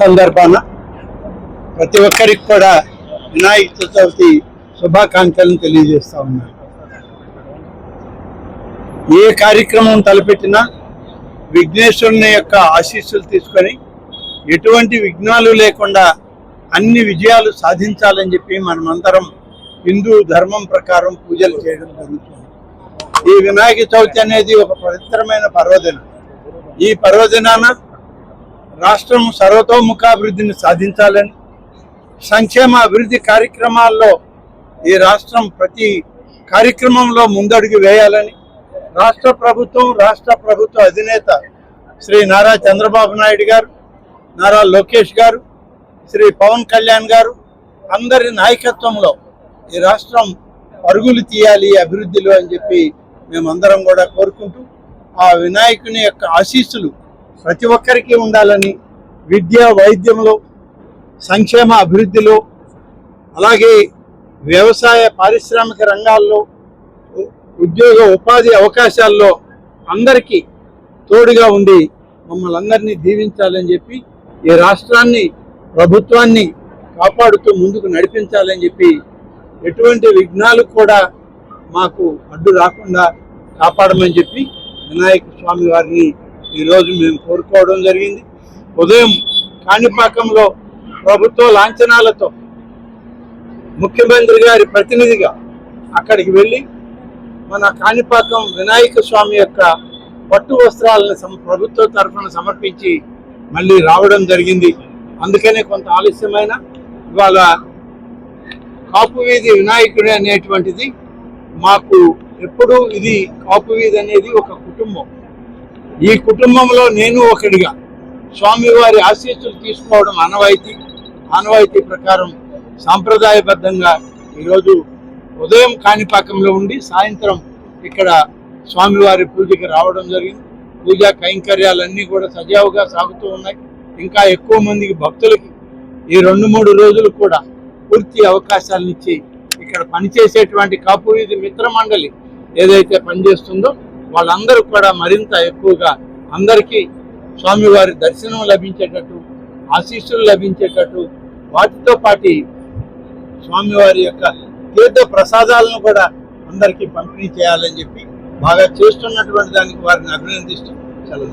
సందర్భాన ప్రతి ఒక్కరికి కూడా వినాయక చతుర్థి శుభాకాంక్షలను తెలియజేస్తా ఉన్నాను. ఏ కార్యక్రమం తలపెట్టినా విఘ్నేశ్వరుని యొక్క ఆశీస్సులు తీసుకొని ఎటువంటి విఘ్నాలు లేకుండా అన్ని విజయాలు సాధించాలని చెప్పి మనమందరం హిందూ ధర్మం ప్రకారం పూజలు చేయడం జరుగుతుంది. ఈ వినాయక చవితి అనేది ఒక పవిత్రమైన పర్వదినం. ఈ పర్వదినాన రాష్ట్రం సర్వతోముఖాభివృద్ధిని సాధించాలని సంక్షేమ అభివృద్ధి కార్యక్రమాల్లో ఈ రాష్ట్రం ప్రతి కార్యక్రమంలో ముందడుగు వేయాలని రాష్ట్ర ప్రభుత్వం రాష్ట్ర ప్రభుత్వ అధినేత శ్రీ నారా చంద్రబాబు నాయుడు గారు నారా లోకేష్ గారు శ్రీ పవన్ కళ్యాణ్ గారు అందరి నాయకత్వంలో ఈ రాష్ట్రం పరుగులు తీయాలి అభివృద్ధిలో అని చెప్పి మేమందరం కూడా కోరుకుంటూ ఆ వినాయకుని యొక్క ఆశీస్సులు ప్రతి ఒక్కరికి ఉండాలని విద్య వైద్యంలో సంక్షేమ అభివృద్ధిలో అలాగే వ్యవసాయ పారిశ్రామిక రంగాల్లో ఉద్యోగ ఉపాధి అవకాశాల్లో అందరికీ తోడుగా ఉండి మమ్మల్ని అందరినీ దీవించాలని చెప్పి ఈ రాష్ట్రాన్ని ప్రభుత్వాన్ని కాపాడుతూ ముందుకు నడిపించాలని చెప్పి ఎటువంటి విఘ్నాలు కూడా మాకు అడ్డు రాకుండా కాపాడమని చెప్పి వినాయక స్వామి వారిని ఈరోజు మేము కోరుకోవడం జరిగింది. ఉదయం కాణిపాకంలో ప్రభుత్వ లాంఛనాలతో ముఖ్యమంత్రి గారి ప్రతినిధిగా అక్కడికి వెళ్ళి మన కాణిపాకం వినాయక స్వామి యొక్క పట్టు వస్త్రాలను ప్రభుత్వ తరఫున సమర్పించి మళ్ళీ రావడం జరిగింది. అందుకనే కొంత ఆలస్యమైన ఇవాళ కాపు వీధి వినాయకుడి అనేటువంటిది మాకు ఎప్పుడు ఇది కాపు వీధి అనేది ఒక కుటుంబం. ఈ కుటుంబంలో నేను ఒకడిగా. స్వామివారి ఆశీస్సులు తీసుకోవడం ఆనవాయితీ ఆనవాయితీ ప్రకారం సాంప్రదాయబద్ధంగా ఈరోజు ఉదయం కాణిపాకంలో ఉండి సాయంత్రం ఇక్కడ స్వామివారి పూజకి రావడం జరిగింది. పూజా కైంకర్యాలన్నీ కూడా సజావుగా సాగుతూ ఉన్నాయి. ఇంకా ఎక్కువ మందికి భక్తులకి ఈ రెండు మూడు రోజులు కూడా పూర్తి అవకాశాలనిచ్చి ఇక్కడ పనిచేసేటువంటి కాపు ఇది మిత్ర మండలి ఏదైతే పనిచేస్తుందో వాళ్ళందరూ కూడా మరింత ఎక్కువగా అందరికీ స్వామివారి దర్శనం లభించేటట్టు ఆశీస్సులు లభించేటట్టు వాటితో పాటు స్వామివారి యొక్క తీర్థ ప్రసాదాలను కూడా అందరికీ పంపిణీ చేయాలని చెప్పి బాగా చేస్తున్నటువంటి దానికి వారిని అభినందిస్తూ సెలవు